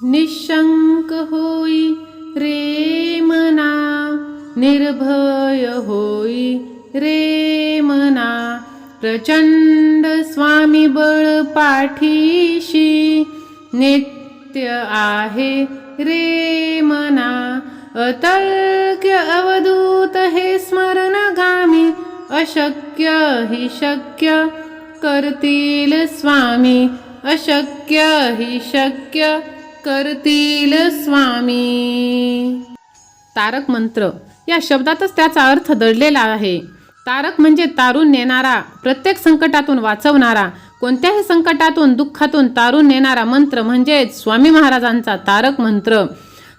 निशंक होई रे मना निर्भय होई रे मना। प्रचंड स्वामी बळ पाठीशी नित्य आहे रे मना। अतल्क्य अवधूत हे स्मरणगामी अशक्य हि शक्य करतील स्वामी अशक्य हि शक्य करतील स्वामी. तारक मंत्र. या शब्दातच त्याचा अर्थ दडलेला आहे. तारक म्हणजे तारून नेणारा प्रत्येक संकटातून वाचवणारा कोणत्याही संकटातून दुःखातून तारून नेणारा मंत्र म्हणजेच स्वामी महाराजांचा तारक मंत्र.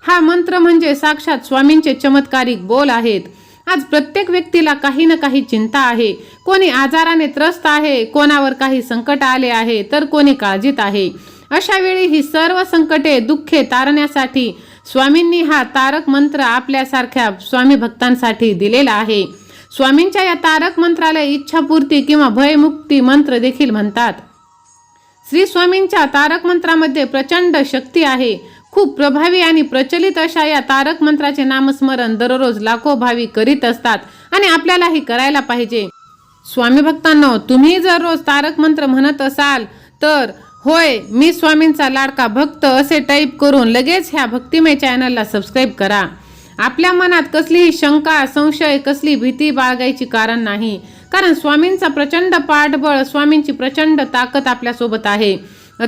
हा मंत्र म्हणजे साक्षात स्वामींचे चमत्कारिक बोल आहेत. आज प्रत्येक व्यक्तीला काही ना काही चिंता आहे. कोणी आजाराने त्रस्त आहे कोणावर काही संकट आले आहे तर कोणी काळजीत आहे. अशा वेळी ही सर्व संकटे दुःखे तारण्यासाठी स्वामींनी हा तारक मंत्र आपल्यासारख्या स्वामी भक्तांसाठी दिलेला आहे. स्वामींच्या या तारक मंत्राला इच्छापूर्ती किंवा भयमुक्ती मंत्र देखील म्हणतात. श्री स्वामींच्या तारक मंत्रामध्ये प्रचंड शक्ती आहे. खूप प्रभावी आणि प्रचलित अशा या तारक मंत्राचे नामस्मरण दररोज लाखो भावी करीत असतात आणि आपल्यालाही करायला पाहिजे. स्वामी भक्तांनो तुम्ही जर रोज तारक मंत्र म्हणत असाल तर होय मी स्वामींचा लाडका भक्त असे टाईप करून लगेच ह्या भक्तिमय चॅनलला सबस्क्राईब करा. आपल्या मनात कसलीही शंका संशय कसली भीती बाळगायची कारण नाही. कारण स्वामींचा प्रचंड पाठबळ स्वामींची प्रचंड ताकद आपल्यासोबत आहे.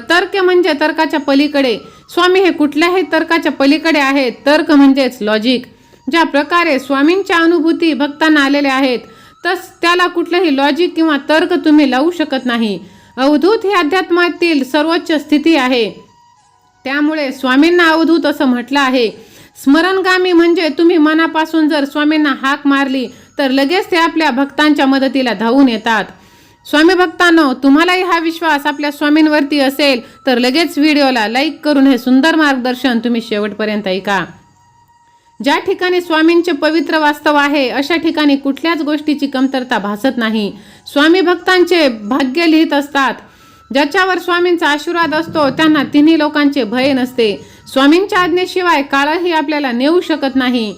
तर्क म्हणजे तर्काच्या पलीकडे. स्वामी हे कुठल्याही तर्काच्या पलीकडे आहेत तर्क म्हणजेच लॉजिक ज्या प्रकारे स्वामींच्या अनुभूती भक्तांना आलेल्या आहेत तस त्याला कुठलंही लॉजिक किंवा तर्क तुम्ही लावू शकत नाही. अवधूत ही अध्यात्मातील सर्वोच्च स्थिती आहे. त्यामुळे स्वामींना अवधूत असं म्हटलं आहे. स्मरणगामी म्हणजे तुम्ही मनापासून जर स्वामींना हाक मारली तर लगेच ते आपल्या भक्तांच्या मदतीला धावून येतात. स्वामी भक्तांनो तुम्हालाही हा विश्वास आपल्या स्वामींवरती असेल तर लगेच व्हिडिओला लाईक करून हे सुंदर मार्गदर्शन तुम्ही शेवटपर्यंत ऐका. ज्या ठिकाणी स्वामींचे पवित्र वास्तव आहे अशा ठिकाणी कुठल्याच गोष्टीची कमतरता भासत नाही. स्वामी भक्तांचे भाग्य लिहित असतात. ज्याच्यावर स्वामींचा आशीर्वाद असतो त्यांना तिन्ही लोकांचे भय नसते. स्वामींच्या आज्ञेशिवाय काळही आपल्याला नेऊ शकत नाही.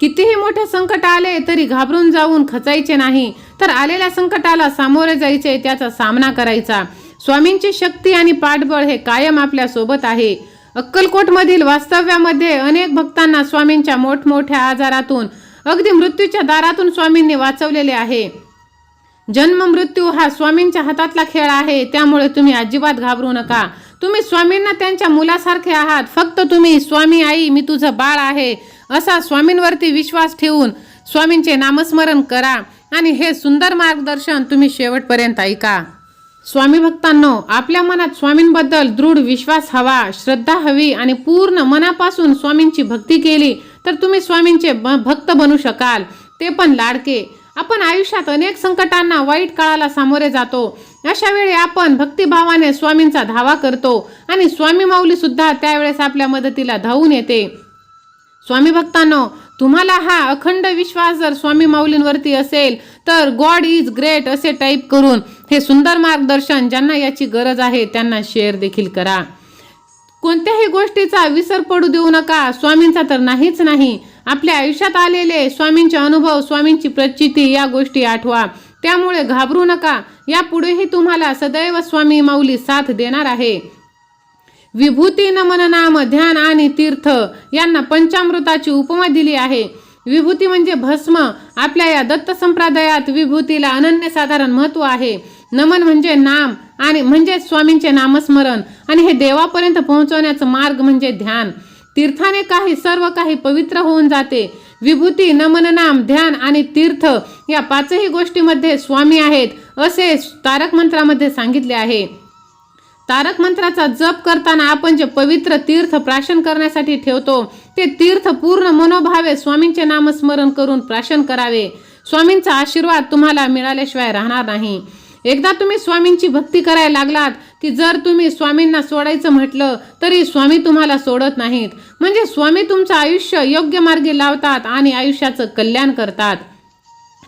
कितीही मोठे संकट आले तरी घाबरून जाऊन खचायचे नाही. तर आलेल्या संकटाला सामोरे जायचे त्याचा सामना करायचा. स्वामींची शक्ती आणि पाठबळ हे कायम आपल्यासोबत आहे. अक्कलकोटमधील वास्तव्यामध्ये अनेक भक्तांना स्वामींच्या मोठमोठ्या आजारातून अगदी मृत्यूच्या दारातून स्वामींनी वाचवलेले आहे. जन्म मृत्यू हा स्वामींच्या हातातला खेळ आहे त्यामुळे तुम्ही अजिबात घाबरू नका. तुम्ही स्वामींना त्यांच्या मुलासारखे आहात फक्त तुम्ही स्वामी आई मी तुझं बाळ आहे असा स्वामींवरती विश्वास ठेवून स्वामींचे नामस्मरण करा. आणि हे सुंदर मार्गदर्शन तुम्ही शेवटपर्यंत ऐका. स्वामी भक्तांनो आपल्या मनात स्वामींबद्दल दृढ विश्वास हवा श्रद्धा हवी आणि पूर्ण मनापासून स्वामींची भक्ती केली तर तुम्ही स्वामींचे भक्त बनू शकाल. ते पण लाडके. आपण आयुष्यात अनेक संकटांना वाईट काळाला सामोरे जातो. अशा वेळी आपण भक्तिभावाने स्वामींचा धावा करतो आणि स्वामी माऊली सुद्धा त्यावेळेस आपल्या मदतीला धावून येते. स्वामी भक्तांनो तुम्हाला हा अखंड विश्वास जर स्वामी माऊलींवरती असेल तर गॉड इज ग्रेट असे टाईप करून हे सुंदर मार्गदर्शन ज्यांना याची गरज आहे त्यांना शेअर देखील करा. कोणत्याही गोष्टीचा विसर पडू देऊ नका स्वामींचा तर नाहीच नाही. आपल्या आयुष्यात आलेले स्वामींचे अनुभव स्वामींची प्रचिती या गोष्टी आठवा. त्यामुळे घाबरू नका. यापुढेही तुम्हाला सदैव स्वामी माऊली साथ देणार आहे. विभूती नमन नाम ध्यान आणि तीर्थ यांना पंचामृताची उपमा दिली आहे. विभूती म्हणजे भस्म. आपल्या या दत्त संप्रदायात विभूतीला अनन्यसाधारण महत्त्व आहे. नमन म्हणजे नाम आणि म्हणजे स्वामींचे नामस्मरण आणि हे देवापर्यंत पोहोचवण्याचा मार्ग म्हणजे ध्यान. तीर्थाने काही सर्व काही पवित्र होऊन जाते. विभूती नमन नाम ध्यान आणि तीर्थ या पाचही गोष्टीमध्ये स्वामी आहेत असे तारक मंत्रामध्ये सांगितले आहे. तारक मंत्राचा जप करताना आपण जे पवित्र तीर्थ प्राशन करण्यासाठी ठेवतो ते तीर्थ पूर्ण मनोभावे स्वामींचे नामस्मरण करून प्राशन करावे. स्वामींचा आशीर्वाद तुम्हाला मिळाल्याशिवाय राहणार नाही. एकदा तुम्ही स्वामींची भक्ती करायला लागलात की जर तुम्ही स्वामींना सोडायचं म्हटलं तरी स्वामी तुम्हाला सोडत नाहीत. म्हणजे स्वामी तुमचं आयुष्य योग्य मार्गी लावतात आणि आयुष्याचं कल्याण करतात.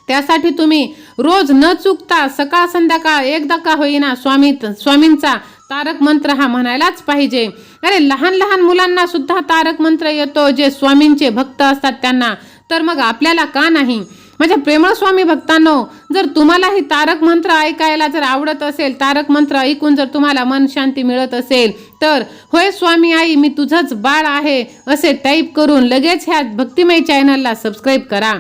त्यासाठी तुम्ही रोज न चुकता सकाळ संध्याकाळ एकदा का होईना स्वामी स्वामींचा तारक मंत्र हा म्हणायलाच पाहिजे. अरे लहान लहान मुलांना सुद्धा तारक मंत्र येतो जे स्वामींचे भक्त असतात त्यांना. तर मग आपल्याला का नाही? माझ्या प्रेमळ स्वामी भक्तांनो जर तुम्हालाही तारक मंत्र ऐकायला जर आवडत असेल तारक मंत्र ऐकून जर तुम्हाला मन शांती मिळत असेल तर होय स्वामी आई मी तुझंच बाळ आहे असे टाईप करून लगेच ह्या भक्तिमय चॅनलला सबस्क्राईब करा.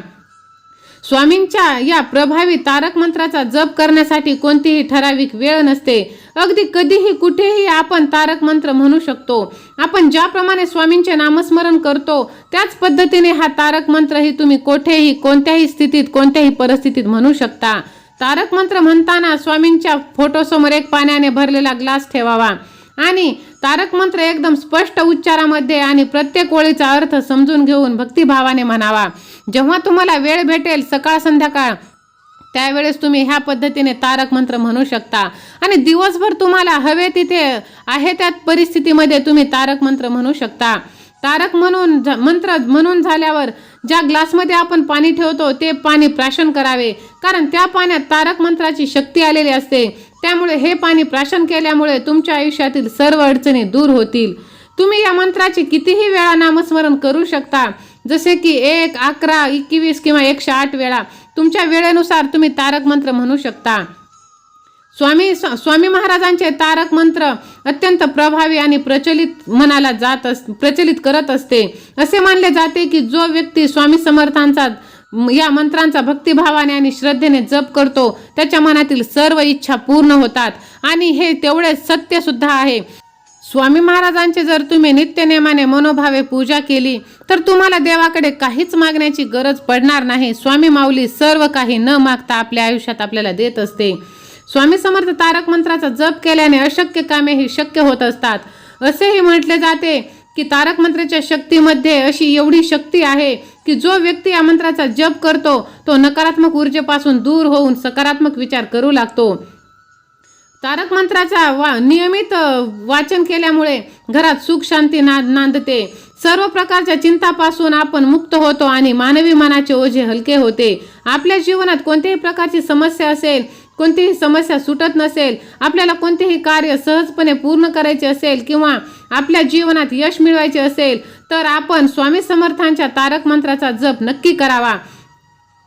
स्वामींच्या या प्रभावी तारक मंत्राचा जप करण्यासाठी कोणतीही ठराविक वेळ नसते. अगदी कधीही कुठेही आपण तारक मंत्र म्हणू शकतो. आपण ज्याप्रमाणे स्वामींचे नामस्मरण करतो त्याच पद्धतीने हा तारक मंत्रही तुम्ही कोठेही कोणत्याही स्थितीत कोणत्याही परिस्थितीत म्हणू शकता. तारक मंत्र म्हणताना स्वामींच्या फोटोसमोर एक पाण्याने भरलेला ग्लास ठेवावा. आणि तारक मंत्र एकदम स्पष्ट उच्चारामध्ये आणि प्रत्येक ओळीचा अर्थ समजून घेऊन भक्तिभावाने म्हणावा. जेव्हा तुम्हाला वेळ भेटेल सकाळ संध्याकाळ त्यावेळेस तुम्ही ह्या पद्धतीने तारक मंत्र म्हणू शकता. आणि दिवसभर तुम्हाला हवे तिथे आहे त्या परिस्थितीमध्ये तुम्ही तारक मंत्र म्हणू शकता. तारक म्हणून झ- मंत्र म्हणून झाल्यावर ज्या ग्लासमध्ये आपण पाणी ठेवतो ते पाणी प्राशन करावे. कारण त्या पाण्यात तारक मंत्राची शक्ती आलेली असते. त्यामुळे हे पाणी प्राशन केल्यामुळे तुमच्या आयुष्यातील सर्व अडचणी दूर होतील. तुम्ही या मंत्राचे कितीही वेळा नामस्मरण करू शकता. जसे की एक अकरा एकवीस किंवा एकशे आठ वेळा तुमच्या वेळेनुसार तुम्ही तारक मंत्र म्हणू शकता. स्वामी स्वा- स्वामी महाराजांचे तारक मंत्र अत्यंत प्रभावी आणि प्रचलित मनाला जात अस प्रचलित करत असते. असे मानले जाते की जो व्यक्ती स्वामी समर्थांचा या मंत्रांचा भक्तिभावाने आणि श्रद्धेने जप करतो. त्याच्या मनातील सर्व इच्छा पूर्ण होतात. आणि हे तेवढे सत्य सुद्धा आहे. स्वामी महाराजांचे जर तुम्ही नित्यनेमाने मनोभावे पूजा केली तर तुम्हाला देवाकडे काहीच मागण्याची गरज पडणार नाही. स्वामी माऊली सर्व काही न मागता आपल्या आयुष्यात आपल्याला देत असते. स्वामी समर्थ तारक मंत्राचा जप केल्याने अशक्य कामे ही शक्य होत असतात. असेही म्हटले जाते की तारक मंत्राच्या शक्तीमध्ये अशी एवढी शक्ती आहे की जो व्यक्ती या मंत्राचा जप करतो तो नकारात्मक ऊर्जेपासून दूर होऊन सकारात्मक विचार करू लागतो. तारक मंत्राचा वा नियमित वाचन केल्यामुळे घरात सुख शांती ना नांदते. सर्व प्रकारच्या चिंतापासून आपण मुक्त होतो आणि मानवी मनाचे ओझे हलके होते. आपल्या जीवनात कोणत्याही प्रकारची समस्या असेल कोणतीही समस्या सुटत नसेल आपल्याला कोणतेही कार्य सहजपणे पूर्ण करायचे असेल किंवा आपल्या जीवनात यश मिळवायचे असेल तर आपण स्वामी समर्थांच्या तारक मंत्राचा जप नक्की करावा.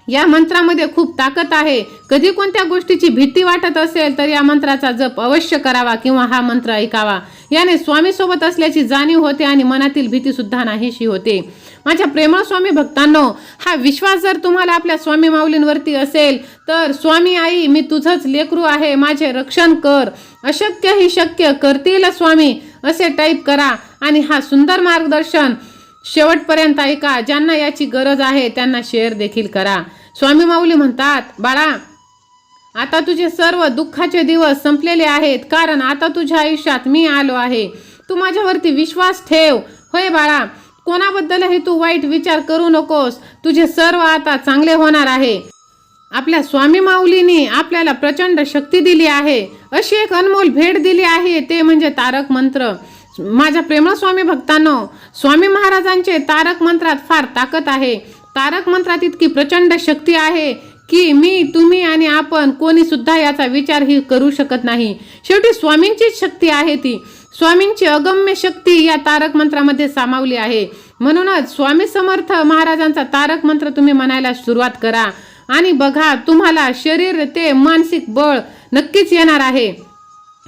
या मंत्रामध्ये खूप ताकद आहे. कधी कोणत्या गोष्टीची भीती वाटत असेल तर या मंत्राचा जप अवश्य करावा किंवा हा मंत्र ऐकावा. याने स्वामी सोबत असल्याची जाणीव होते आणि मनातील भीती सुद्धा नाहीशी होते. माझ्या प्रेमळ स्वामी भक्तांनो हा विश्वास जर तुम्हाला आपल्या स्वामी माऊलींवरती असेल तर स्वामी आई मी तुझंच लेकरू आहे माझे रक्षण कर. अशक्य ही शक्य करतील स्वामी असे टाईप करा. आणि हा सुंदर मार्गदर्शन शेवटपर्यंत ऐका ज्यांना याची गरज आहे त्यांना शेअर देखील करा. स्वामी माऊली म्हणतात बाळा आता तुझे सर्व दुःखाचे दिवस संपलेले आहेत. कारण आता तुझ्या आयुष्यात मी आलो आहे. तू माझ्यावरती विश्वास ठेव. होय बाळा कोणाबद्दलही तू वाईट विचार करू नकोस. तुझे सर्व आता चांगले होणार आहे. आपल्या स्वामी माऊलीने आपल्याला प्रचंड शक्ती दिली आहे. अशी एक अनमोल भेट दिली आहे ते म्हणजे तारक मंत्र. माझ्या प्रेमळ स्वामी भक्तांनो स्वामी महाराजांचे तारक मंत्रात फार ताकद आहे. तारक मंत्रात इतकी प्रचंड शक्ती आहे की मी तुम्ही आणि आपण कोणी सुद्धा याचा विचारही करू शकत नाही. शेवटी स्वामींचीच शक्ती आहे ती. स्वामींची अगम्य शक्ती या तारक मंत्रामध्ये सामावली आहे. म्हणूनच स्वामी समर्थ महाराजांचा तारक मंत्र तुम्ही म्हणायला सुरुवात करा. आणि बघा तुम्हाला शरीर ते मानसिक बळ नक्कीच येणार आहे.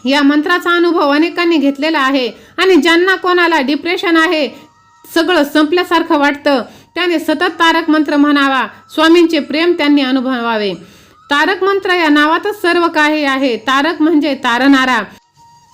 या मंत्राचा अनुभव अनेकांनी घेतलेला आहे आणि ज्यांना कोणाला डिप्रेशन आहे सगळं संपल्यासारखं वाटतं त्याने सतत तारक मंत्र म्हणावा. स्वामींचे प्रेम त्यांनी अनुभवावे. तारक मंत्र या नावातच सर्व काही आहे. तारक म्हणजे तारणारा.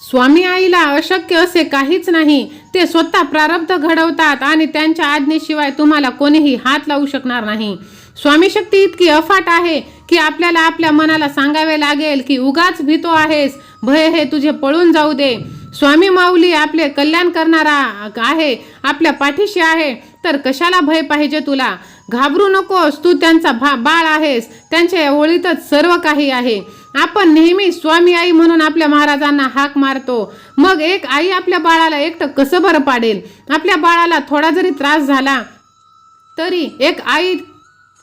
स्वामी आईला अशक्य असे काहीच नाही. ते स्वतः प्रारब्ध घडवतात आणि त्यांच्या आज्ञेशिवाय तुम्हाला कोणीही हात लावू शकणार नाही. स्वामी शक्ती इतकी अफाट आहे की आपल्याला आपल्या मनाला सांगावे लागेल की उगाच भीतो आहेस. भय हे तुझे पळून जाऊ दे. स्वामी माऊली आपले कल्याण करणारा आहे आपल्या पाठीशी आहे. तर कशाला भय पाहिजे तुला? घाबरू नकोस तू त्यांचा भा बाळ आहेस. त्यांच्या ओळीतच सर्व काही आहे. आपण नेहमी स्वामी आई म्हणून आपल्या महाराजांना हाक मारतो. मग एक आई आपल्या बाळाला एकटं कसं बरं पाडेल? आपल्या बाळाला थोडा जरी त्रास झाला तरी एक आई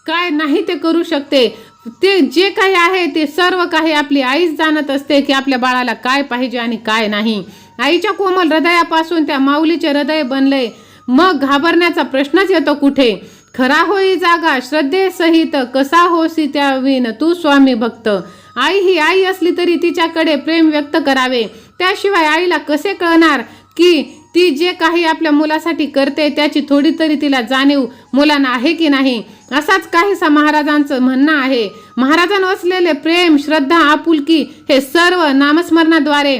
काय नाही ते करू शकते. ते जे काही आहे ते सर्व काही आपली आईच जाणत असते की आपल्या बाळाला काय पाहिजे आणि काय नाही. आईच्या कोमल हृदयापासून त्या माऊलीचे हृदय बनले. मग घाबरण्याचा प्रश्नच येतो कुठे? खरा होई जागा श्रद्धेसहित कसा होसी त्या विन तू स्वामी भक्त. आई ही आई असली तरी तिच्याकडे प्रेम व्यक्त करावे. त्याशिवाय आईला कसे कळणार की ती जे काही आपल्या मुलासाठी करते त्याची थोडी तरी तिला जाणीव मुलांना आहे की नाही असाच काहीसा महाराजांचं म्हणणं आहे. महाराजांवर असलेले प्रेम श्रद्धा आपुलकी हे सर्व नामस्मरणाद्वारे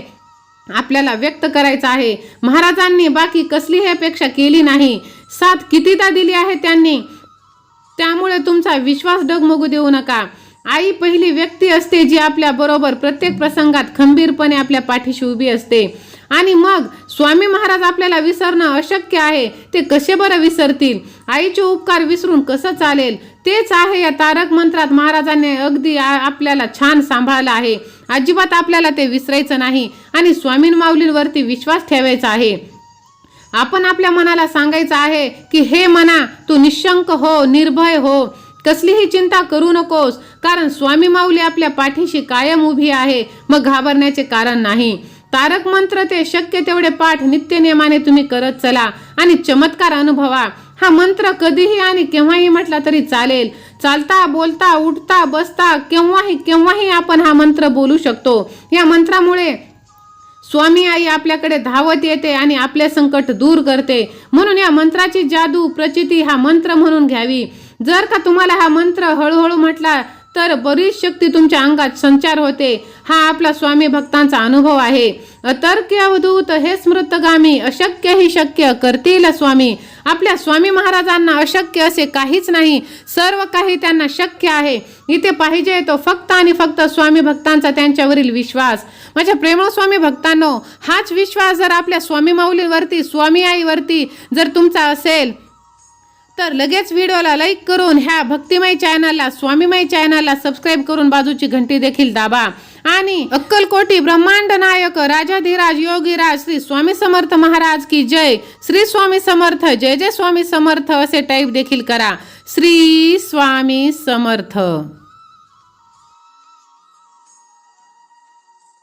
आपल्याला व्यक्त करायचं आहे. महाराजांनी बाकी कसली हे अपेक्षा केली नाही. साथ कितीदा दिली आहे त्यांनी? त्यामुळे तुमचा विश्वास डगमगू देऊ नका. आई पहिली व्यक्ती असते जी आपल्या बरोबर प्रत्येक प्रसंगात खंबीरपणे आपल्या पाठीशी उभी असते. आणि मग स्वामी महाराज आपल्याला विसरणं अशक्य आहे. ते कसे बरं विसरतील? आईचे उपकार विसरून कसं चालेल? तेच आहे या तारक मंत्रात महाराजांनी अगदी आपल्याला छान सांभाळलं आहे. अजिबात आपल्याला ते विसरायचं नाही आणि स्वामीन माऊलींवरती विश्वास ठेवायचा आहे. आपण आपल्या मनाला सांगायचं आहे की हे मना तू निशंक हो निर्भय हो. कसलीही चिंता करू नकोस. कारण स्वामी माऊली आपल्या पाठीशी कायम उभी आहे. मग घाबरण्याचे कारण नाही. तारक मंत्र ते शक्य तेवढे पाठ नित्य नियमाने तुम्ही करत चला आणि चमत्कार अनुभवा. हा मंत्र कधीही आणि केव्हाही म्हटला तरी चालेल. चालता बोलता उठता बसता केव्हाही केव्हाही आपण हा मंत्र बोलू शकतो. या मंत्रामुळे स्वामी आई आपल्याकडे धावत येते आणि आपले संकट दूर करते. म्हणून या मंत्राची जादू प्रचिती हा मंत्र म्हणून घ्यावी. जर का तुम्हाला हा मंत्र हळूहळू म्हटला तर बरीच शक्ती तुमच्या अंगात संचार होते. हा आपला स्वामी भक्तांचा अनुभव आहे. अतर्क्य अवधूत हे स्मृतगामी अशक्य ही शक्य करतील स्वामी. आपल्या स्वामी महाराजांना अशक्य असे काहीच नाही. सर्व काही त्यांना शक्य आहे. इथे पाहिजे तो फक्त आणि फक्त स्वामी भक्तांचा त्यांच्यावरील विश्वास. माझ्या प्रेमळ स्वामी भक्तांनो हाच विश्वास जर आपल्या स्वामी माऊलीवरती स्वामी आईवरती जर तुमचा असेल तर लगेच व्हिडिओला लाईक करून ह्या भक्तिमय चॅनलला स्वामीमय चॅनलला सबस्क्राईब करून बाजूची घंटी देखील दाबा. आणि अक्कलकोटी ब्रह्मांड नायक राजाधिराज योगीराज श्री स्वामी समर्थ महाराज की जय. श्री स्वामी समर्थ जय जय स्वामी समर्थ असे टाईप देखील करा. श्री स्वामी समर्थ.